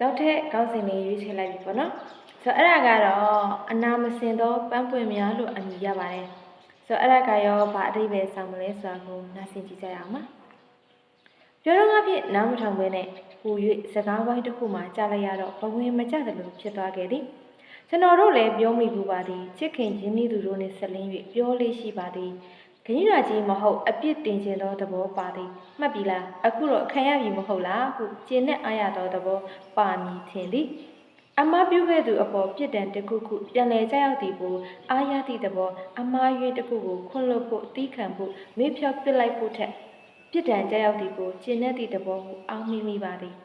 နောက်ထပ်ခေါင်းစဉ်လေးရွေးချယ်လိုက်ပြီပေါ့နော်ဆိုတော့အဲ့ဒါကတော့အနာမစင်သောပန်းပွင့်များလို့အမည်ရပါတယ်ဆိုတော့အဲ့ဒါကရောဘာအဓိပ္ပာယ်ဆောင်မလဲဆိုတာကိုနားဆင်ကြည့်ကြရအောင်ပါပြောတော့ငါဖြင့်နားမထောင်ဘဲနဲ့ဟူ၍စကားဝိုင်းတစ်ခုမှကြားလိုက်ရတော့ဘဝင်မကြသလိုဖြစ်သွားခဲ့သည်ကျွန်တော်တို့လည်းပြောမိဘူးပါသည်ချစ်ခင်ရင်းနှီးသူတို့နှင့်ဆက်လင်း၍ပြောလေးရှိပါသည် ခရီးရာကြီးမဟုတ်အပြစ်တင်ခြင်းသောသဘောပါသည်မှတ်ပြီလားအခုတော့ခံရပြီမဟုတ်လားဟုကျင်းနဲ့အားရသောသဘောပါမည်ထင်သည်အမားပြုခဲ့သူအပေါ်ပြစ်ဒဏ်တစ်ခုခုပြန်လည်ကြောက်ရောက်သည်ကိုအားရသည့်သဘောအမား၍တစ်ခုကိုခွန့်လွတ်ဖို့တီးခံဖို့မေ့ဖြောက်ပစ်လိုက်ဖို့ထက်ပြစ်ဒဏ်ကြောက်ရောက်သည်ကိုကျင့်တတ်သည့်သဘောကိုအောင်းမိမိပါသည်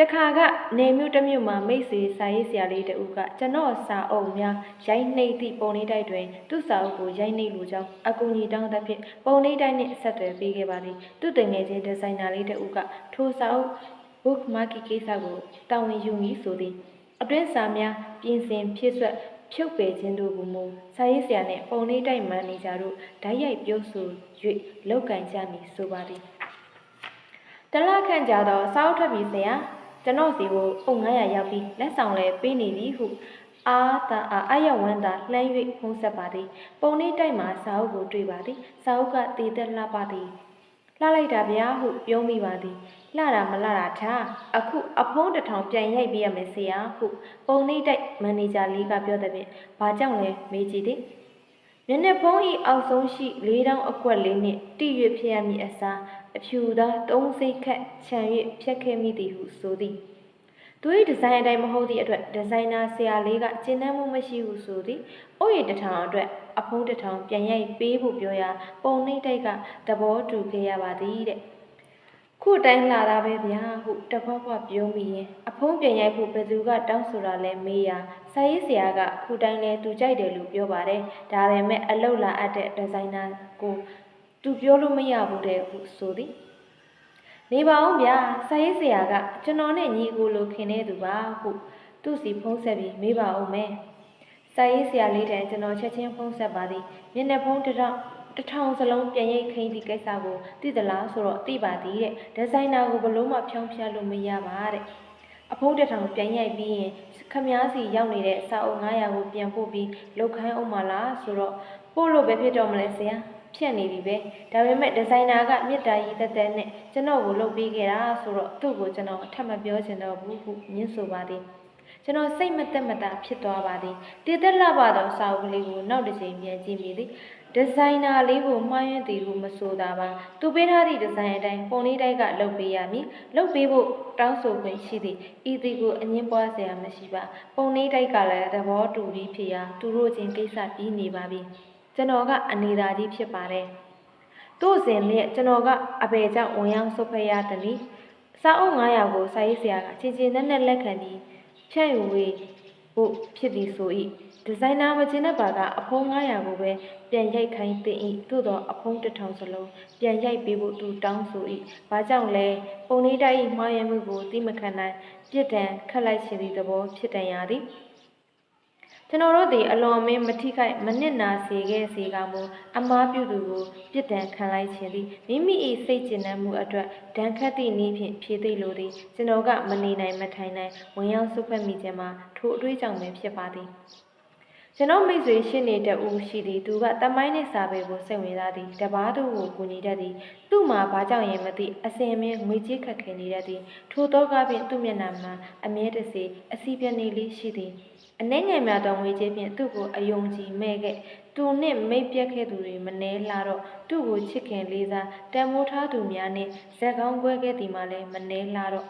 တခါကနေမြို့တစ်မြို့မှာမိတ်ဆွေစာရေးဆရာလေးတဦးကကျွန်တော်စာအုပ်များရိုက်နှိပ်သည့်ပုံလေးတိုက်တွင်သူ့စာအုပ်ကိုရိုက်နှိပ်လိုကြောင်းအကူအညီတောင်းသဖြင့်ပုံလေးတိုက်နှင့်ဆက်သွယ်ပေးခဲ့ပါသည်သူတငယ်ချင်းဒီဇိုင်နာလေးတဦးကထိုစာအုပ် book market ကိစ္စကိုတာဝန်ယူမည်ဆိုသည်အတွင်းစာများပြင်ဆင်ဖြစ်ဆွက်ဖြုတ်ပယ်ခြင်းတို့ကိုမူစာရေးဆရာနှင့်ပုံလေးတိုက်မန်နေဂျာတို့ဓာတ်ရိုက်ပြောဆို၍လောက်ကင်ကြမည်ဆိုပါသည်တလခန့်ကြာသောစာအုပ်ထပ်ပြီးဆရာ ကျွန်တော်စီကိုအုပ်900ရောက်ပြီးလက်ဆောင်လည်းပေးနေပြီဟုအာသာအာအယဝန္တာလှမ်း၍ဖုံးဆက်ပါသည်ပုံလေးတိုက်မှာစာအုပ်ကိုတွေ့ပါသည်စာအုပ်ကတည်သက်လှပသည်လှလိုက်တာဗျာဟုပြောမိပါသည်လှတာမလှတာထားအခုအဖုံးတစ်ထောင်ပြန်ရိုက်ပေးရမယ်ဆရာဟုပုံနှိမ့်တိုက်မန်နေဂျာလေးကပြောတဲ့ဖြင့်ဘာကြောင့်လဲမေးကြည့်သည်မျက်နှာဖုံးဤအောက်ဆုံးရှိလေးတောင်အကွက်လေးနှင့်တိ၍ဖြစ်ရမည်အစား အဖြူသားသုံးစိတ်ခက်ခြံ၍ဖြတ်ခဲ့မိသည်ဟုဆိုသည်သူ၏ဒီဇိုင်းအတိုင်းမဟုတ်သည့်အတွက်ဒီဇိုင်နာဆရာလေးကကျဉ်းနှံမှုမရှိဟုဆိုသည်။အုတ်ရည်တစ်ထောင်အတွက်အဖုံးတစ်ထောင်ပြန်ရိုက်ပေးဖို့ပြောရာပုံနှိမ့်တိုက်ကသဘောတူခဲ့ရပါသည်တဲ့။ခုတိုင်းလာတာပဲဗျာဟုတပွားပွားပြောမိရင်အဖုံးပြန်ရိုက်ဖို့ဘယ်သူကတောင်းဆိုတာလဲမေးရာဆရာဆရာကခုတိုင်းလဲသူကြိုက်တယ်လို့ပြောပါတယ်။ဒါပေမဲ့အလုတ်လာအပ်တဲ့ဒီဇိုင်နာကို သူပြောလို့မရဘူးတဲ့ဟုဆိုသည်။နေပါအောင်ဗျာစာရေးဆရာကကျွန်တော်နဲ့ညီကိုလိုခင်နေသူပါဟုသူ့စီဖုံးဆက်ပြီးမေးပါအောင်မယ်စာရေးဆရာလေးတန်ကျွန်တော်ချက်ချင်းဖုံးဆက်ပါသည်မျက်နှာဖုံးတစ်ထောင်တစ်ထောင်စလုံးပြန်ရိတ်ခိမ့်သည့်ကိစ္စကိုသိသလားဆိုတော့သိပါသည်တဲ့ဒီဇိုင်နာကိုဘလို့မှဖြောင်းဖြလို့မရပါတဲ့အဖုံးတစ်ထောင်ပြန်ရိုက်ပြီးရင်ခမားစီရောက်နေတဲ့စာအုပ်900ကိုပြန်ပို့ပြီးလောက်ခိုင်းအောင်မလားဆိုတော့ပို့လို့ပဲဖြစ်တော့မလဲဆရာ ဖြတ်နေပြီပဲဒါပေမဲ့ဒီဇိုင်နာကမြစ်တာကြီးတက်တက်နဲ့ကျွန်တော်ကိုလုပ်ပေးခဲ့တာဆိုတော့သူ့ကိုကျွန်တော်အထက်မပြောချင်တော့ဘူးဟုညှင်းဆိုပါသည်ကျွန်တော်စိတ်မသက်မသာဖြစ်သွားပါသည်တည်သက်လာပါသောစာအုပ်ကလေးကိုနောက်တစ်ချိန်ပြန်ကြည့်မိသည်ဒီဇိုင်နာလေးကိုမှားယွင်းသည်ဟုမဆိုတာပါသူပေးထားသည့်ဒီဇိုင်အတိုင်းပုံလေးတိုက်ကလုပ်ပေးရမည်လုပ်ပေးဖို့တောင်းဆိုခွင့်ရှိသည်ဤသည်ကိုအငင်းပွားစရာမရှိပါပုံလေးတိုက်ကလည်းသဘောတူပြီးဖြစ်ရာသူတို့ချင်းကိစ္စပြီးနေပါပြီ ကျွန်တော်ကအနေသာကြီးဖြစ်ပါတယ်။တို့စဉ်လျက်ကျွန်တော်ကအဘယ်ကြောင့်ဝင်ရောက်ဆုတ်ဖက်ရသနည်း။စာအုပ်900ကိုစာရေးဆရာကချင်းချင်းနဲ့နဲ့လက်ခံပြီးဖြန့်ယူဝေဖို့ဖြစ်သည်ဆို၏ဒီဇိုင်နာမချင်းတဲ့ဘာကအဖုံး900ကိုပဲပြန်ရိုက်ခိုင်းတင်၏သို့သောအဖုံး1000စလုံးပြန်ရိုက်ပေးဖို့သူတောင်းဆို၏။ဘာကြောင့်လဲပုံလေးတိုက်၏မှားယွင်းမှုကိုသိမခံနိုင်ပြစ်ဒဏ်ခတ်လိုက်ခြင်းသည့်သဘောဖြစ်တန်ရသည်။ ကျွန်တော်တို့သည်အလွန်အမင်းမထိခိုက်မနစ်နာစေခဲ့စေကမူအမားပြုသူကိုပြစ်ဒဏ်ခံလိုက်ခြင်းသည်မိမိ၏စိတ်ကျဉ်နှံမှုအတွက်ဒဏ်ခတ်သည့်နည်းဖြင့်ဖြေသိလိုသည်ကျွန်တော်ကမနေနိုင်မထိုင်နိုင်ဝင်ရောက်ဆုတ်ဖက်မိခြင်းမှာထိုအတွေ့အကြုံပင်ဖြစ်ပါသည်ကျွန်တော်မိတ်ဆွေရှင်းနေတဲ့ဦးရှိသည်သူကတမိုင်းနဲ့စာပေကိုစိတ်ဝင်စားသည်တပားသူကိုကူညီတတ်သည်သူ့မှာဘာကြောင့်ရင်မသိအစင်အမြဲငွေကြေးခက်ခဲနေတတ်သည်ထိုတော့ကဖြင့်သူ့မျက်နှာမှာအမြဲတစေအစီပြနေလေးရှိသည် အနှဲငယ်များသောငွေကြေးဖြင့်သူ့ကိုအယုံကြည်မဲ့ခဲ့သူနှင့်မိတ်ပြက်ခဲ့သူတွေမနှဲလာတော့သူ့ကိုချစ်ခင်လေးစားတန်မိုးထားသူများနှင့်ဇက်ကောင်းကွဲခဲ့သည်မှလည်းမနှဲလာတော့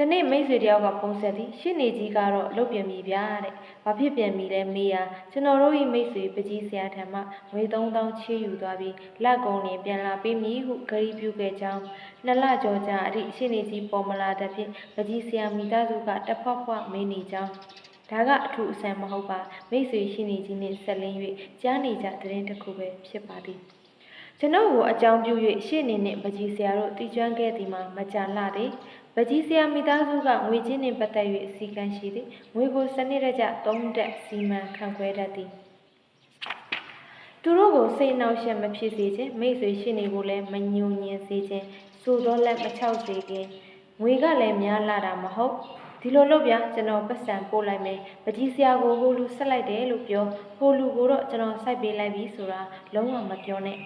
တနေ့မိတ်ဆွေတယောက်ကဖုန်းဆက်သည်ရှင်းနေကြီးကတော့လုတ်ပြန်ပြီဗျာတဲ့ဘာဖြစ်ပြန်ပြီလဲမေးရာကျွန်တော်တို့၏မိတ်ဆွေပကြီးဆရာထံမှငွေ3000ချေးယူသွားပြီးလက်ကုံလင်ပြန်လာပေးမည်ဟုဂရီးပြုခဲ့ကြောင်းနှစ်လကျော်ကြာအထိရှင်းနေကြီးပေါ်မလာတဲ့ဖြင့်ပကြီးဆရာမိသားစုကတဖွက်ဖွက်မေးနေကြောင်း ဒါကအထူးအဆန်းမဟုတ်ပါမိတ်ဆွေရှိနေခြင်းနှင့်ဆက်လင်း၍ကြားနေကြသတင်းတစ်ခုပဲဖြစ်ပါသည်ကျွန်ုပ်ကိုအကြောင်းပြု၍ရှေ့နေနှင့်ပကြီးဆရာတို့တည်ကျွမ်းခဲ့သည်မှာမကြာလှသည်ပကြီးဆရာမိသားစုကငွေချင်းနှင့်ပတ်သက်၍အစည်းကမ်းရှိသည်ငွေကိုစနစ်တကျသုံးတက်စီမံခန့်ခွဲတတ်သည်သူတို့ကိုစိတ်နှောက်ယှက်မဖြစ်စေခြင်းမိတ်ဆွေရှိနေကိုလည်းမညှို့ညင်စေခြင်းစိုးသောလက်မချောက်စေခြင်းငွေကလည်းများလာတာမဟုတ် ဒီလိုလုပ်ပြကျွန်တော်ပတ်စံပို့လိုက်မယ်ပကြီးစရာကိုဟိုလူဆက်လိုက်တယ်လို့ပြောဟိုလူကိုတော့ကျွန်တော်စိုက်ပေးလိုက်ပြီဆိုတာလုံးဝမပြောနဲ့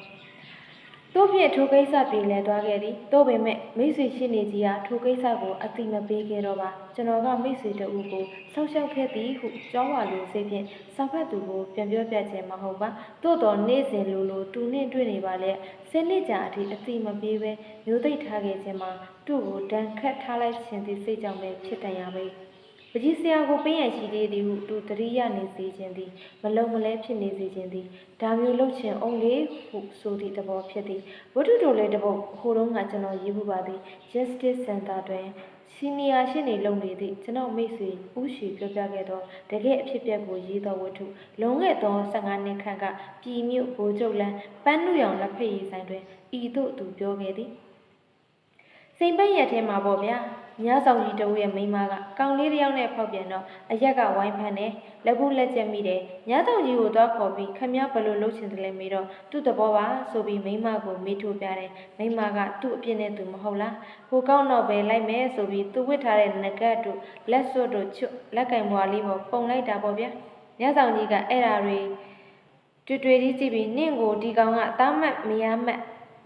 တို့ဖြင့်ထိုကိစ္စပြေလည်သွားခဲ့သည်တို့ပေမဲ့မိတ်ဆွေရှိနေကြီးဟာထိုကိစ္စကိုအတိမပေးခဲ့တော့ပါကျွန်တော်ကမိတ်ဆွေတဦးကိုဆောက်ရှောက်ခဲ့သည်ဟုကြောင်းပါလို့စိတ်ဖြင့်စာဖတ်သူကိုပြန်ပြောပြခြင်းမဟုတ်ပါသို့တော်နေ့စဉ်လိုလိုတူနှင့်တွေ့နေပါလေဆယ်နှစ်ကြာအထိအတိမပေးပဲမျိုးသိပ်ထားခဲ့ခြင်းမှာသူ့ကိုဒဏ်ခတ်ထားလိုက်ခြင်းသည်စိတ်ကြောင့်ပဲဖြစ်တန်ရပေ ပကြီးဆရာကိုပေးရန်ရှိသေးသည်ဟုသူတတိယနေစေခြင်းသည်မလုံမလဲဖြစ်နေစေခြင်းသည်ဒါမျိုးလုပ်ခြင်းအောင်လေဟုဆိုသည့်သဘောဖြစ်သည်ဝတ္ထုတော်လေးတစ်ပုဒ်ဟိုတုန်းကကျွန်တော်ရေးမှုပါသည် Justice Center တွင်စီနီယာရှင်းနေလုံနေသည့်ကျွန်တော်မိတ်ဆွေဦးရှိပြောပြခဲ့သောတကယ်အဖြစ်အပျက်ကိုရေးသောဝတ္ထုလုံခဲ့သော15နှစ်ခန့်ကပြည်မြို့ဘိုးချုပ်လန်းပန်းနုရောင်လက်ဖက်ရည်ဆိုင်တွင်ဤသို့သူပြောခဲ့သည် စိန်ပိတ်ရက်ထဲမှာပေါ့ဗျာညဆောင်ကြီးတဦးရဲ့မိန်းမကကောင်လေးတစ်ယောက်နဲ့ဖောက်ပြန်တော့အရက်ကဝိုင်းဖမ်းတယ်လက်ဘူးလက်ချက်မိတယ်ညဆောင်ကြီးကိုသွားခေါ်ပြီးခမရဘယ်လိုလုပ်ချင်တယ်လဲမေးတော့သူ့သဘောပါဆိုပြီးမိန်းမကိုမေးထိုးပြတယ်မိန်းမကသူ့အပြစ်နဲ့သူမဟုတ်လားဟိုကောင်းတော့ပဲလိုက်မယ်ဆိုပြီးသူဝစ်ထားတဲ့ငကတ်တို့လက်စွပ်တို့ချွတ်လက်ကင်ဘွားလေးပေါ်ပုံလိုက်တာပေါ့ဗျာညဆောင်ကြီးကအဲ့ဓာတွေတွေ့တွေ့ကြီးကြည့်ပြီးနင့်ကိုဒီကောင်ကတားမှတ်မရမှတ်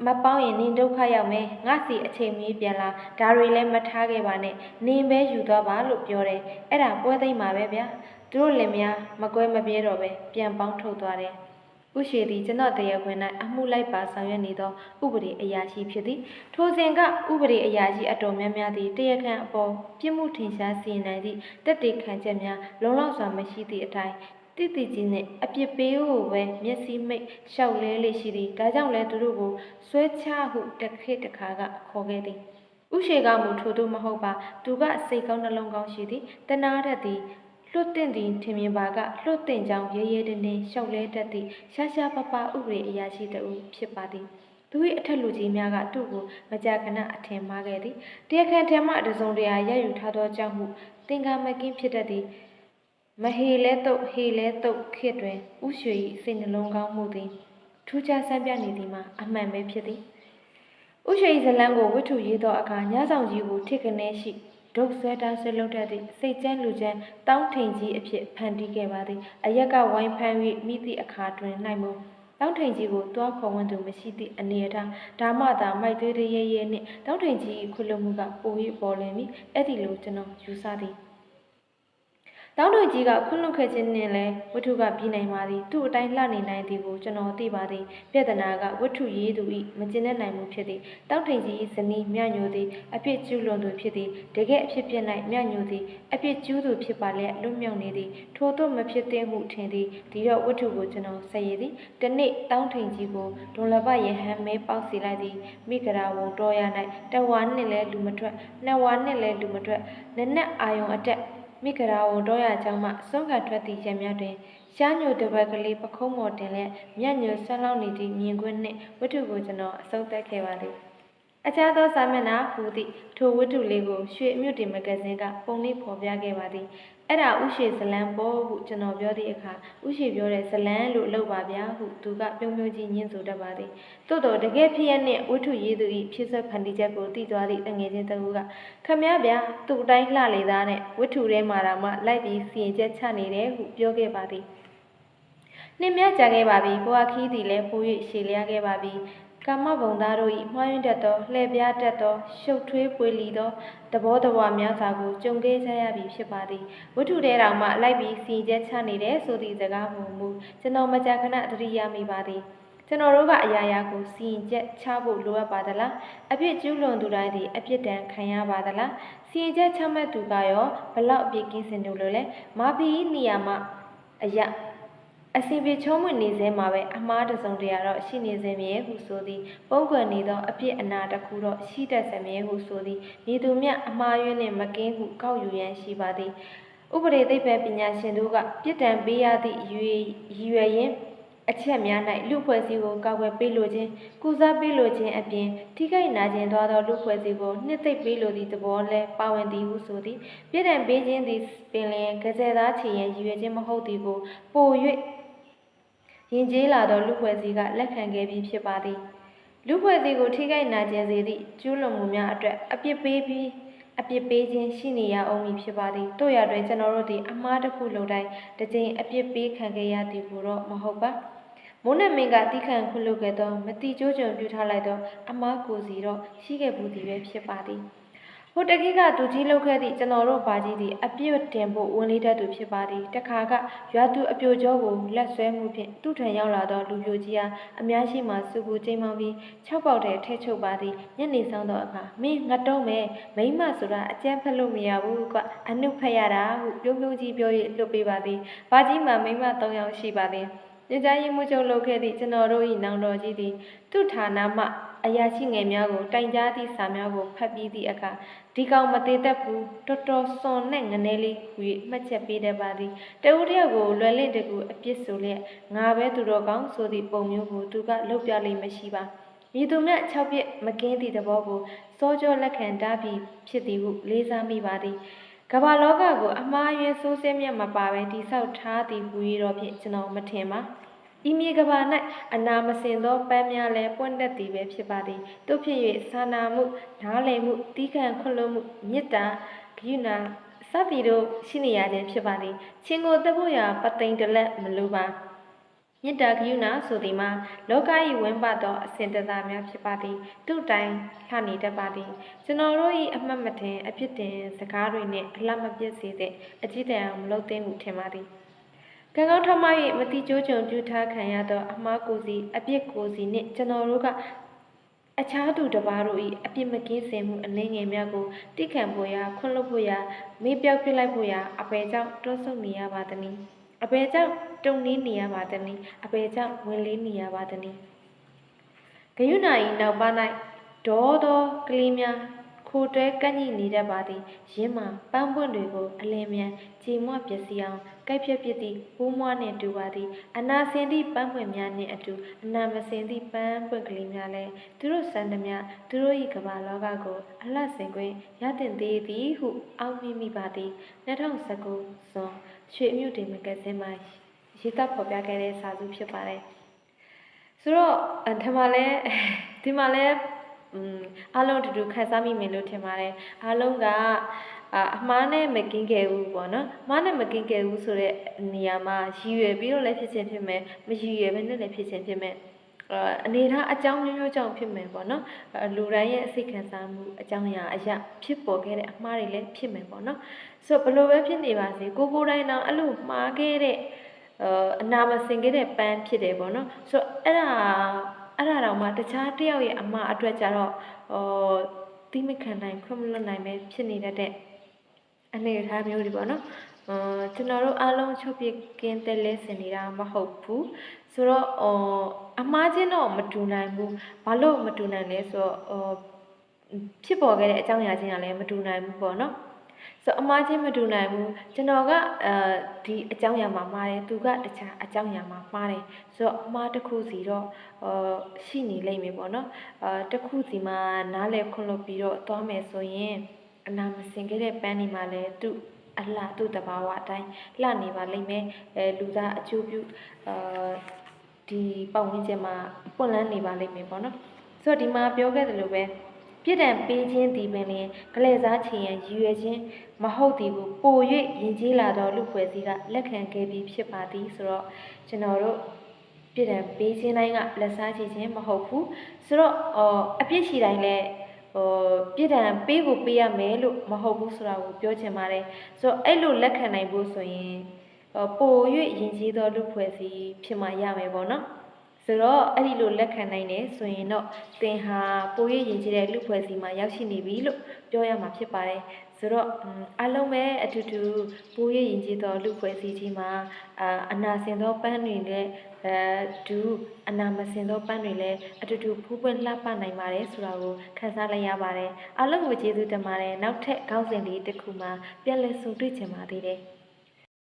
မပေါင်းရင်နင်ဒုက္ခရောက်မယ်ငါစီအချိန်မီပြန်လာဒါတွေလည်းမထားခဲ့ပါနဲ့နင်ပဲယူသွားပါလို့ပြောတယ်အဲ့ဒါပွဲသိမ်းမှာပဲဗျာသူတို့လည်းများမကွဲမပြဲတော့ပဲပြန်ပေါင်းထုတ်သွားတယ်ဥရှိသည်ကျွန်တော်တရားခွင်၌အမှုလိုက်ပါဆောင်ရွက်နေသောဥပဒေအရာရှိဖြစ်သည်ထိုစဉ်ကဥပဒေအရာရှိအတော်များများသည်တရားခံအပေါ်ပြစ်မှုထင်ရှားစီရင်နိုင်သည့်တက်တေခံချက်များလုံလောက်စွာမရှိသည့်အတိုင်း တိတိကြီးနဲ့အပြစ်ပေးဖို့ပဲမျက်စိမိတ်ရှောက်လဲလေးရှိသည်ဒါကြောင့်လဲသူတို့ကိုဆွဲချဟုတစ်ခေတ်တစ်ခါကခေါ်ခဲ့သည်ဥရှိကမူထို့သူမဟုတ်ပါသူကစိတ်ကောင်းနှလုံးကောင်းရှိသည်တနာတတ်သည်လွတ်တင်သည်ထင်မြင်ပါကလွတ်တင်ကြောင်းရဲရဲတင်းတင်းရှောက်လဲတတ်သည့်ရှားရှားပပဥပဒေအရာရှိတဦးဖြစ်ပါသည်သူ၏အထက်လူကြီးများကသူ့ကိုမကြာခဏအထင်မှားခဲ့သည်တရားခံထံမှတစုံတရာရယူထားသောကြောင့်ဟုသင်္ကာမကင်းဖြစ်တတ်သည် မဟေလဲတုတ်ဟေလဲတုတ်ခေတ်တွင်ဥရွှေ၏စိတ်နှလုံးကောင်းမှုသည်ထူးခြားဆန်းပြနေသည်မှာအမှန်ပဲဖြစ်သည်ဥရွှေ၏ဇလန်းကိုဝတ္ထုရေးသောအခါညဆောင်ကြီးကိုထိကနေရှိဒုတ်ဆွဲတားဆွဲလုပ်တတ်သည့်စိတ်ကျန်းလူကျန်းတောင်းထိန်ကြီးအဖြစ်ဖန်တီးခဲ့ပါသည်အရက်ကဝိုင်းဖမ်း၍မိသည့်အခါတွင်နိုင်မှုတောင်းထိန်ကြီးကိုတွားခေါ်ဝန်သူမရှိသည့်အနေအထားဒါမှသာမိုက်သွေးတရေရဲနှင့်တောင်းထိန်ကြီး၏ခွလွတ်မှုကပို၍ပေါ်လွင်ပြီးအဲ့ဒီလိုကျွန်တော်ယူဆသည် တောင်းတကြီးကခွန့်လွတ်ခဲ့ခြင်းနဲ့လည်းဝတ္ထုကပြီးနိုင်ပါသည်သူ့အတိုင်းလှနေနိုင်သည်ကိုကျွန်တော်သိပါသည်ပြဿနာကဝတ္ထုရေးသူ၏မကျင်တဲ့နိုင်မှုဖြစ်သည်တောင်းထိန်ကြီး၏ဇနီးမြညိုသည်အပြစ်ကျူးလွန်သူဖြစ်သည်တကယ်အဖြစ်ပြ၌မြညိုသည်အပြစ်ကျူးသူဖြစ်ပါလျက်လွတ်မြောက်နေသည်ထို့သို့မဖြစ်သင့်ဟုထင်သည်ဒီတော့ဝတ္ထုကိုကျွန်တော်ဆက်ရည်သည်တနေ့တောင်းထိန်ကြီးကိုဒွန်လပယဟန်မဲပေါက်စီလိုက်သည်မိဂရာဝုံတော်ရ၌တဝါနှင့်လည်းလူမထွက်နှစ်ဝါနှင့်လည်းလူမထွက်နက်နက်အာယုံအတက် မိဂရာဝန်တော့ရချောင်းမှစွန့်ခါထွက်သည့်ရံများတွင်ရှားညိုတပတ်ကလေးပခုံးမော်တင်လျက်မြတ်ညိုဆန်းလောင်းနေသည့်မြင်ကွင်းနှင့်ဝတ္ထုကိုကျွန်တော်အဆုံးသတ်ခဲ့ပါသည်အခြားသောစာမျက်နှာဟူသည့်ထိုဝတ္ထုလေးကိုရွှေအမြုပ်တင်မဂ္ဂဇင်းကပုံလေးဖော်ပြခဲ့ပါသည် အဲ့ဒါဥရှိဇလန်ပေါ်ဟုကျွန်တော်ပြောသည့်အခါဥရှိပြောတဲ့ဇလန်လို့လောက်ပါဗျာဟုသူကပြုံးပြုံးကြီးညှင်းဆိုတတ်ပါသည်သို့တော်တကယ်ဖြစ်ရနှင့်ဝတ္ထုရေးသူ၏ဖြစ်ဆက်ဖန်တီးချက်ကိုသိသွားသည့်တငယ်ချင်းတဦးကခမည်းဗျာသူ့အတိုင်းလှလေသားနဲ့ဝတ္ထုထဲမှာတော့မှလိုက်ပြီးစီရင်ချက်ချနေတယ်ဟုပြောခဲ့ပါသည်နှင်းမြကြခဲ့ပါပြီဘွာခီးသည်လည်းပို၍ရှည်လျားခဲ့ပါပြီ ကာမဘုံသားတို့၏မှားယွင်းတတ်သောလှည့်ပြားတတ်သောရှုပ်ထွေးပွေလီသောသဘောတဝများစွာကိုကြုံခဲ့ကြရပြီဖြစ်ပါသည်ဝတ္ထုထဲတောင်မှလိုက်ပြီးစီကျက်ချနေတယ်ဆိုသည့်စကားမှုမူကျွန်တော်မကြာခဏသတိရမိပါသည်ကျွန်တော်တို့ကအရာရာကိုစီရင်ချက်ချဖို့လိုအပ်ပါသလားအပြစ်ကျူးလွန်သူတိုင်းသည်အပြစ်ဒဏ်ခံရပါသလားစီရင်ချက်ချမှတ်သူကရောဘလောက်အပြစ်ကင်းစင်တို့လို့လဲမာဖီနေရာမှာအရာ အစီပြေချုံးမွေနေစဲမှာပဲအမားတစုံတရာတော့ရှိနေစဲမြဲဟုဆိုသည်ပုံကွယ်နေသောအပြစ်အနာတစ်ခုတော့ရှိတတ်စမြဲဟုဆိုသည်နေသူမြအမှားယွင်းနှင့်မကင်းဟုကောက်ယူရန်ရှိပါသည်ဥပဒေသိပ္ပံပညာရှင်တို့ကပြစ်ဒဏ်ပေးရသည့်ရွေရွယ်ရင်အချက်များ၌လူဖွဲ့စည်းကိုကောက်ွယ်ပေးလိုခြင်းကုစားပေးလိုခြင်းအပြင်ထိခိုက်နာခြင်းသောသောလူဖွဲ့စည်းကိုနှစ်သိမ့်ပေးလိုသည့်သဘောလဲပါဝင်သည်ဟုဆိုသည်ပြည်တံပေးခြင်းသည်ပင်လျင်ကစဲသားချီရန်ရည်ရွယ်ခြင်းမဟုတ်သည်ကိုပို၍ ရင်ကျေးလာသောလူဖွဲ့စည်းကလက်ခံခဲ့ပြီးဖြစ်ပါသည်လူဖွဲ့စည်းကိုထိခိုက်နာကျင်စေသည့်ကျူးလွန်မှုများအတွက်အပြစ်ပေးပြီးအပြစ်ပေးခြင်းရှိနေရအောင်မည်ဖြစ်ပါသည်တို့ရတွင်ကျွန်တော်တို့သည်အမားတစ်ခုလုံးတိုင်းတစ်ကြိမ်အပြစ်ပေးခံခဲ့ရသည်ကိုတော့မဟုတ်ပါမိုးနဲ့မင်းကတိခံခွင့်လုပ်ခဲ့သောမတိကျိုးကြုံပြုထားလိုက်သောအမားကိုစီတော့ရှိခဲ့ဘူးသည်ပဲဖြစ်ပါသည် ဟိုတကိကသူကြီးလောက်ခဲ့သည့်ကျွန်တော်တို့ဘာကြီးသည်အပြစ်တင်ဖို့ဝင်လေးတတ်သူဖြစ်ပါသည်တခါကရွာသူအပြိုကျောကိုလက်ဆွဲမှုဖြင့်သူ့ထံရောက်လာသောလူပြိုကြီးအားအများရှိမှစုကူချိန်မှပြီး၆ပေါက်တည်းထဲချုပ်ပါသည်ညနေဆောင်သောအခါမင်းငတ်တော့မယ်မိမဆိုတာအကြမ်းဖက်လို့မရဘူးကွအနုဖက်ရတာဟုပြုံးပြုံးကြီးပြော၍လွတ်ပေးပါသည်ဘာကြီးမှမိမ၃ယောက်ရှိပါသည်ညကြရင်မှုချုပ်လုပ်ခဲ့သည့်ကျွန်တော်တို့၏နောင်တော်ကြီးသည်သူ့ဌာနမှ အရာရှိငယ်များကိုတိုင်ကြားသည့်စာများကိုဖတ်ပြီးသည့်အခါဒီကောင်မသေးတတ်ဘူးတော်တော်စွန်နဲ့ငနေလေးဟူ၍မှတ်ချက်ပေးတတ်ပါသည်တဦးတယောက်ကိုလွယ်လင့်တကူအပြစ်ဆိုလျက်ငါပဲသူတော်ကောင်းဆိုသည့်ပုံမျိုးကိုသူကလုပ်ပြလိမ့်မရှိပါမြည်သူမြတ်၆ပြစ်မကင်းသည့်သဘောကိုစောကြောလက်ခံတားပြီးဖြစ်သည်ဟုလေးစားမိပါသည်ကမ္ဘာလောကကိုအမှားယွင်းဆိုးစဲမြတ်မပါဘဲတိဆောက်ထားသည်ဟူ၍တော့ဖြင့်ကျွန်တော်မထင်ပါ ဤမြေကဘာ၌အနာမစင်သောပန်းများလည်းပွင့်တတ်သည်ပဲဖြစ်ပါသည်တို့ဖြစ်၍သာနာမှုနားလည်မှုတီးခံခွင့်လွှတ်မှုမေတ္တာဂရုဏာစသည်တို့ရှိနေရခြင်းဖြစ်ပါသည်ချင်းကိုတက်ဖို့ရာပသိမ်တလက်မလိုပါမေတ္တာဂရုဏာဆိုသည်မှာလောက၏ဝင်းပသောအစဉ်တသာများဖြစ်ပါသည်သူ့တိုင်လှနေတတ်ပါသည်ကျွန်တော်တို့၏အမှတ်မတင်အဖြစ်တင်စကားတွေနှင့်အလှမပြည့်စေတဲ့အကြည့်တန်အောင်မလုပ်သင့်ဟုထင်ပါသည် ကံကောင်းထမ၍မတိကျိုးကြုံပြုထားခံရသောအမှားကိုစီအပြစ်ကိုစီနှင့်ကျွန်တော်တို့ကအခြားသူတစ်ပါးတို့၏အပြစ်မကင်းစင်မှုအလင်းငယ်များကိုတိခံဖို့ရာခွင့်လွှတ်ဖို့ရာမေးပြောက်ပြစ်လိုက်ဖို့ရာအပေကြောင့်တွန်းဆုတ်နေရပါသည်။အပေကြောင့်တုံနှင်းနေရပါသည်။အပေကြောင့်ဝင်လေးနေရပါသည်။ဂယုဏ၏နောက်ပါ၌ဒေါသောကလေးများ ခိုတွဲကန့်ညိနေတတ်ပါသည်ရင်းမှာပန်းပွင့်တွေကိုအလင်းမြန်ကြည်မွပျက်စီးအောင်ကိုက်ဖြတ်ပစ်သည့်ပိုးမွားနှင့်တူပါသည်အနာစင်သည့်ပန်းပွင့်များနှင့်အတူအနာမစင်သည့်ပန်းပွင့်ကလေးများလည်းသူတို့စံသမျှသူတို့၏ကမ္ဘာလောကကိုအလှဆင်ခွင့်ရတင်သေးသည်ဟုအောက်မိမိပါသည်2019ဇွန်ရွှေအမြုတင်မဂ္ဂဇင်းမှာရေးသားဖော်ပြခဲ့တဲ့စာစုဖြစ်ပါတယ်ဆိုတော့ဒီမှာလဲဒီမှာလဲอืม အားလုံးတူတူခန်းစားမိမယ်လို့ထင်ပါတယ်အားလုံးကအအမှားနဲ့မကင်းခဲ့ဘူးပေါ့နော်အမှားနဲ့မကင်းခဲ့ဘူးဆိုတဲ့နေရာမှာရည်ရွယ်ပြီးတော့လည်းဖြစ်ချင်းဖြစ်မယ်မရည်ရွယ်ဘဲနဲ့လည်းဖြစ်ချင်းဖြစ်မယ်အနေထားအကြောင်းမျိုးမျိုးကြောင့်ဖြစ်မယ်ပေါ့နော်လူတိုင်းရဲ့အစိတ်ခံစားမှုအကြောင်းအရာအရာဖြစ်ပေါ်ခဲ့တဲ့အမှားတွေလည်းဖြစ်မယ်ပေါ့နော်ဆိုတော့ဘလို့ပဲဖြစ်နေပါစေကိုကိုတိုင်းတော့အဲ့လိုမှားခဲ့တဲ့အနာမစင်ခဲ့တဲ့ပန်းဖြစ်တယ်ပေါ့နော်ဆိုတော့အဲ့ဒါ အဲ့ဒါတော့မှတခြားတယောက်ရဲ့အမှားအတွက်ကြတော့ဟိုတိမခံနိုင်ခွင့်မလွတ်နိုင်ပဲဖြစ်နေတတ်တဲ့အနေအထားမျိုးတွေပေါ့နော်အာကျွန်တော်တို့အားလုံးချုပ်ပြကင်းတဲ့လဲစင်နေတာမဟုတ်ဘူးဆိုတော့ဟိုအမှားချင်းတော့မတူနိုင်ဘူးဘာလို့မတူနိုင်လဲဆိုတော့ဟိုဖြစ်ပေါ်ခဲ့တဲ့အကြောင်းအရာချင်းကလည်းမတူနိုင်ဘူးပေါ့နော် ဆိုအမှားချင်းမတူနိုင်ဘူးကျွန်တော်ကအဲဒီအကြောင်းအရာမှာမှားတယ်သူကတခြားအကြောင်းအရာမှာမှားတယ်ဆိုတော့အမှားတစ်ခုစီတော့ဟောရှိနေလိမ့်မယ်ပေါ့နော်အာတစ်ခုစီမှာနားလည်ခွင့်လို့ပြီးတော့သွားမယ်ဆိုရင်အနာမစင်ခဲ့တဲ့ပန်းဒီမှာလည်းသူ့အလှသူ့တဘာဝအတိုင်းလှနေပါလိမ့်မယ်အဲလူသားအကျိုးပြုအာဒီပတ်ဝန်းကျင်မှာပွင့်လန်းနေပါလိမ့်မယ်ပေါ့နော်ဆိုတော့ဒီမှာပြောခဲ့တယ်လို့ပဲ ပြစ်ဒဏ်ပေးခြင်းသည်ပင်လျင်ကလေးစားချင်ရန်ရည်ရွယ်ခြင်းမဟုတ်သည်ကိုပို၍ယဉ်ကျေးလာသောလူဖွဲ့စည်းကလက်ခံခဲ့ပြီးဖြစ်ပါသည်ဆိုတော့ကျွန်တော်တို့ပြစ်ဒဏ်ပေးခြင်းတိုင်းကလက်စားချခြင်းမဟုတ်ဘူးဆိုတော့အော်အပြစ်ရှိတိုင်းလည်းဟိုပြစ်ဒဏ်ပေးကိုပေးရမယ်လို့မဟုတ်ဘူးဆိုတာကိုပြောချင်ပါတယ်ဆိုတော့အဲ့လိုလက်ခံနိုင်ဖို့ဆိုရင်ပို၍ယဉ်ကျေးသောလူဖွဲ့စည်းဖြစ်မှရမယ်ပေါ့နော် ဆိုတော့အဲ့ဒီလိုလက်ခံနိုင်တယ်ဆိုရင်တော့သင်ဟာပိုရရင်ကြီးတဲ့လူဖွဲ့စီမှာရောက်ရှိနေပြီလို့ပြောရမှာဖြစ်ပါတယ်ဆိုတော့အလုံးပဲအတူတူပိုရရင်ကြီးသောလူဖွဲ့စီကြီးမှာအာအနာစင်သောပန်းတွေနဲ့အဲဒူအနာမစင်သောပန်းတွေလည်းအတူတူဖူးပွင့်လှပနိုင်ပါတယ်ဆိုတာကိုခန်းစားလိုက်ရပါတယ်အလုံးကိုကျေးဇူးတင်ပါတယ်နောက်ထပ်ခေါင်းစဉ်လေးတစ်ခုမှာပြန်လည်ဆုံတွေ့ချင်ပါသေးတယ်